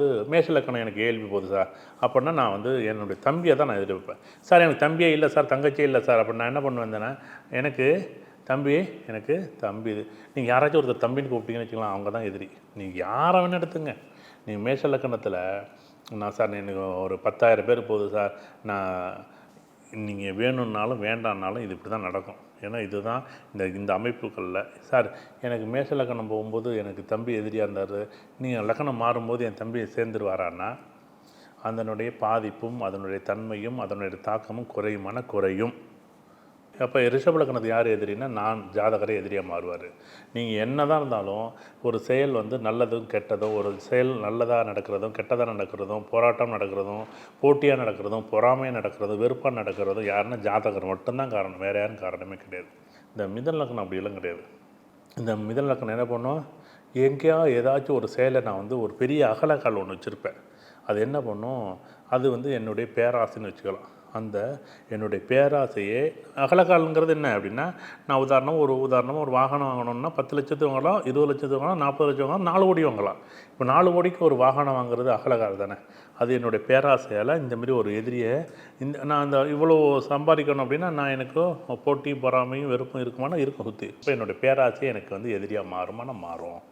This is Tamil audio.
வந்து மேஷலக்கணம் எனக்கு ஏழ்பி போகுது சார். அப்படின்னா நான் வந்து என்னுடைய தம்பியை தான் நான் எதிர்பார்ப்பேன். சார் எனக்கு தம்பியே இல்லை சார் தங்கச்சியே இல்லை சார். அப்படி நான் என்ன பண்ணுவேன் எனக்கு தம்பி எனக்கு தம்பி இது. நீங்கள் யாராச்சும் ஒருத்தர் தம்பின்னு கூப்பிட்டீங்கன்னு வச்சுக்கலாம் அவங்க தான் எதிரி. நீங்கள் யாரை வேணும் எடுத்துங்க. நீங்கள் மேஷலக்கணத்தில் நான் சார் எனக்கு ஒரு பத்தாயிரம் பேர் போகுது சார். நான் நீங்கள் வேணும்னாலும் வேண்டாம்னாலும் இது இப்படி தான் நடக்கும். ஏன்னா இதுதான் இந்த இந்த அமைப்புகளில். சார் எனக்கு மேஷ லக்கணம் போகும்போது எனக்கு தம்பி எதிரியாக இருந்தார். நீங்கள் லக்கணம் மாறும்போது என் தம்பியை சேர்ந்துருவாரான்னா அதனுடைய பாதிப்பும் அதனுடைய தன்மையும் அதனுடைய தாக்கமும் குறையுமான குறையும். அப்போ ரிஷபலக்கணத்து யார் எதிரின்னா நான் ஜாதகரை எதிரியாக மாறுவார். நீங்கள் என்ன தான் இருந்தாலும் ஒரு செயல் வந்து நல்லதும் கெட்டதும் ஒரு செயல் நல்லதாக நடக்கிறதும் கெட்டதாக நடக்கிறதும் போராட்டம் நடக்கிறதும் போட்டியாக நடக்கிறதும் பொறாமையாக நடக்கிறதும் வெறுப்பாக நடக்கிறதும் யாருன்னா ஜாதகர் மட்டும்தான் காரணம். வேறு யாரும் காரணமே கிடையாது. இந்த மிதன் லக்கணம் அப்படியெல்லாம் கிடையாது. இந்த மிதன் லக்கணம் என்ன பண்ணும்? எங்கேயா ஏதாச்சும் ஒரு செயலை நான் வந்து ஒரு பெரிய அகலக்கால் ஒன்று வச்சுருப்பேன். அது என்ன பண்ணும்? அது வந்து என்னுடைய பேராசைன்னு வச்சுக்கலாம். அந்த என்னுடைய பேராசையே அகலக்கால்ங்கிறது என்ன அப்படின்னா நான் உதாரணம் ஒரு உதாரணமாக ஒரு வாகனம் வாங்கணும்னா பத்து லட்சத்துக்கு வாங்கலாம் இருபது லட்சத்துக்கு வாங்கலாம் நாற்பது லட்சம் வாங்கலாம் நாலு கோடி வாங்கலாம். இப்போ நாலு கோடிக்கு ஒரு வாகனம் வாங்குறது அகலக்கால் தானே? அது என்னுடைய பேராசையால் இந்தமாரி ஒரு எதிரியை இந்த நான் அந்த இவ்வளோ சம்பாதிக்கணும் அப்படின்னா நான் எனக்கு போட்டி பொறாமையும் வெறுப்பும் இருக்குமானா இருக்கும் சுற்றி இப்போ என்னுடைய பேராசை எனக்கு வந்து எதிரியாக மாறுமானா மாறும்.